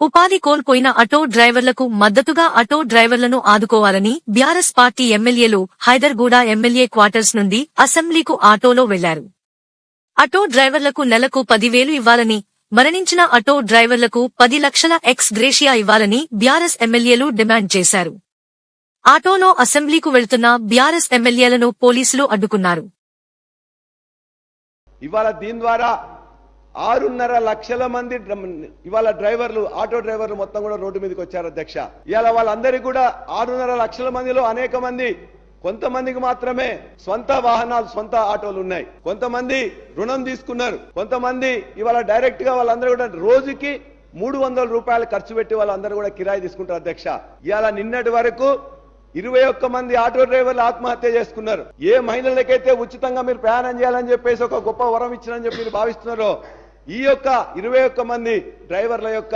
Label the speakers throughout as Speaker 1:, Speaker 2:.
Speaker 1: ఉపాధి కోల్పోయిన ఆటో డ్రైవర్లకు మద్దతుగా ఆటో డ్రైవర్లను ఆదుకోవాలని బీఆర్ఎస్ పార్టీ ఎమ్మెల్యేలు హైదర్గూడ ఎమ్మెల్యే క్వార్టర్స్ నుండి అసెంబ్లీకు ఆటోలో వెళ్ళారు. ఆటో డ్రైవర్లకు నెలకు పదివేలు ఇవ్వాలని మరణించిన ఆటో డ్రైవర్లకు పది లక్షల ఎక్స్ గ్రేషియా ఇవ్వాలని బీఆర్ఎస్ ఎమ్మెల్యేలు డిమాండ్ చేశారు. ఆటోలో అసెంబ్లీకు వెళ్తున్న బీఆర్ఎస్ ఎమ్మెల్యేలను పోలీసులు అడ్డుకున్నారు.
Speaker 2: ఇవాళ దీని ద్వారా ఆరున్నర లక్షల మంది ఇవాళ డ్రైవర్లు ఆటో డ్రైవర్లు మొత్తం కూడా రోడ్డు మీదకి వచ్చారు అధ్యక్ష. ఇవాళ వాళ్ళందరికీ కూడా ఆరున్నర లక్షల మందిలో అనేక మంది కొంతమందికి మాత్రమే సొంత వాహనాలు సొంత ఆటోలు ఉన్నాయి. కొంతమంది రుణం తీసుకున్నారు. కొంతమంది ఇవాళ డైరెక్ట్గా వాళ్ళందరూ కూడా రోజుకి మూడు వందల రూపాయలు ఖర్చు పెట్టి వాళ్ళందరూ కూడా కిరాయి తీసుకుంటారు అధ్యక్ష. ఇవాళ నిన్నటి వరకు ఇరవై ఒక్క మంది ఆటో డ్రైవర్లు ఆత్మహత్య చేసుకున్నారు. ఏ మహిళలకైతే ఉచితంగా మీరు ప్రయాణం చేయాలని చెప్పేసి ఒక గొప్ప వరం ఇచ్చినని చెప్పి మీరు భావిస్తున్నారో ఈ యొక్క ఇరవై ఒక్క మంది డ్రైవర్ల యొక్క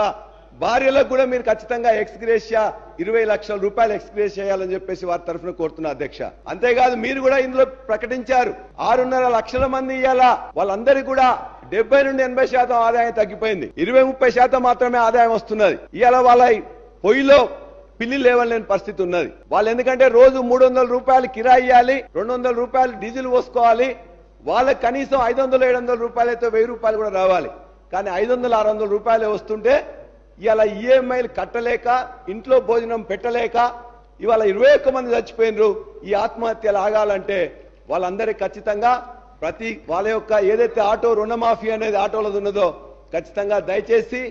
Speaker 2: భార్యలకు కూడా మీరు ఖచ్చితంగా ఎక్స్గ్రేషియా ఇరవై లక్షల రూపాయలు ఎక్స్గ్రేస్ చేయాలని చెప్పేసి వారి తరఫున కోరుతున్నా అధ్యక్ష. అంతేకాదు మీరు కూడా ఇందులో ప్రకటించారు. ఆరున్నర లక్షల మంది ఇవాళ వాళ్ళందరికీ కూడా డెబ్బై నుండి ఎనభై శాతం ఆదాయం తగ్గిపోయింది. ఇరవై ముప్పై శాతం మాత్రమే ఆదాయం వస్తున్నది. ఇవాళ వాళ్ళ పొయ్యిలో పిల్లి లేవలేని పరిస్థితి ఉన్నది. వాళ్ళు ఎందుకంటే రోజు మూడు వందల రూపాయలు కిరాయి ఇవ్వాలి రెండు వందల రూపాయలు డీజిల్ పోసుకోవాలి వాళ్ళకి కనీసం ఐదు వందలు ఏడు వందల రూపాయలు వెయ్యి రూపాయలు కూడా రావాలి. కానీ ఐదు వందలు ఆరు వందల రూపాయలు వస్తుంటే ఇవాళ ఈఎంఐలు కట్టలేక ఇంట్లో భోజనం పెట్టలేక ఇవాళ ఇరవై ఒక్క మంది చచ్చిపోయినరు. ఈ ఆత్మహత్యలు ఆగాలంటే వాళ్ళందరికీ ఖచ్చితంగా ప్రతి వాళ్ళ యొక్క ఏదైతే ఆటో రుణమాఫీ అనేది ఆటోలది ఉన్నదో ఖచ్చితంగా దయచేసి